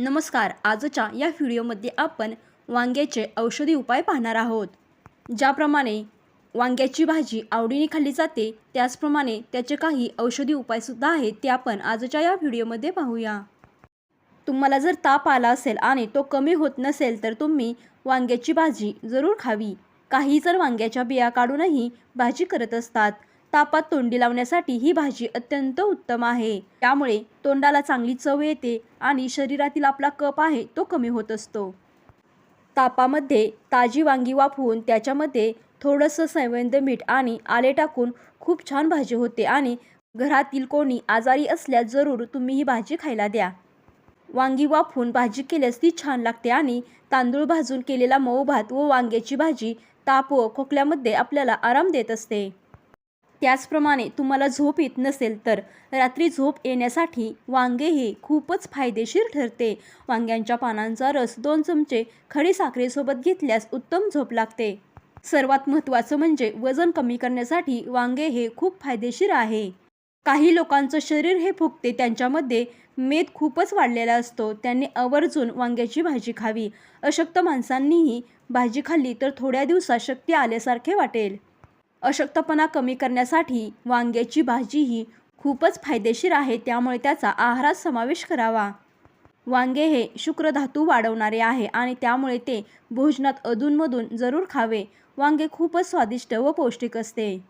नमस्कार. आजच्या या व्हिडिओमध्ये आपण वांग्याचे औषधी उपाय पाहणार आहोत. ज्याप्रमाणे वांग्याची भाजी आवडीने खाल्ली जाते त्याचप्रमाणे त्याचे काही औषधी उपायसुद्धा आहेत ते आपण आजच्या या व्हिडिओमध्ये पाहूया. तुम्हाला जर ताप आला असेल आणि तो कमी होत नसेल तर तुम्ही वांग्याची भाजी जरूर खावी. काही जर वांग्याच्या बिया काढूनही भाजी करत असतात. तापात तोंडी लावण्यासाठी ही भाजी अत्यंत उत्तम आहे. त्यामुळे तोंडाला चांगली चव येते आणि शरीरातील आपला कप आहे तो कमी होत असतो. तापामध्ये ताजी वांगी वाफवून त्याच्यामध्ये थोडंसं सैवंद मीठ आणि आले टाकून खूप छान भाजी होते आणि घरातील कोणी आजारी असल्यास जरूर तुम्ही ही भाजी खायला द्या. वांगी वाफवून भाजी केल्यास ती छान लागते आणि तांदूळ भाजून केलेला मऊ भात व वांग्याची भाजी ताप व खोकल्यामध्ये आपल्याला आराम देत असते. त्याचप्रमाणे तुम्हाला झोप येत नसेल तर रात्री झोप येण्यासाठी वांगे हे खूपच फायदेशीर ठरते. वांग्यांच्या पानांचा रस दोन चमचे खडी साखरेसोबत घेतल्यास उत्तम झोप लागते. सर्वात महत्त्वाचं म्हणजे वजन कमी करण्यासाठी वांगे हे खूप फायदेशीर आहे. काही लोकांचं शरीर हे फुगते त्यांच्यामध्ये मेद खूपच वाढलेला असतो. त्यांनी आवर्जून वांग्याची भाजी खावी. अशक्त माणसांनीही भाजी खाल्ली तर थोड्या दिवसात शक्ती आल्यासारखे वाटेल. अशक्तपणा कमी करण्यासाठी वांग्याची भाजी ही खूपच फायदेशीर आहे त्यामुळे त्याचा आहारात समावेश करावा. वांगे हे शुक्रधातू वाढवणारे आहे आणि त्यामुळे ते भोजनात अधूनमधून जरूर खावे. वांगे खूपच स्वादिष्ट व पौष्टिक असते.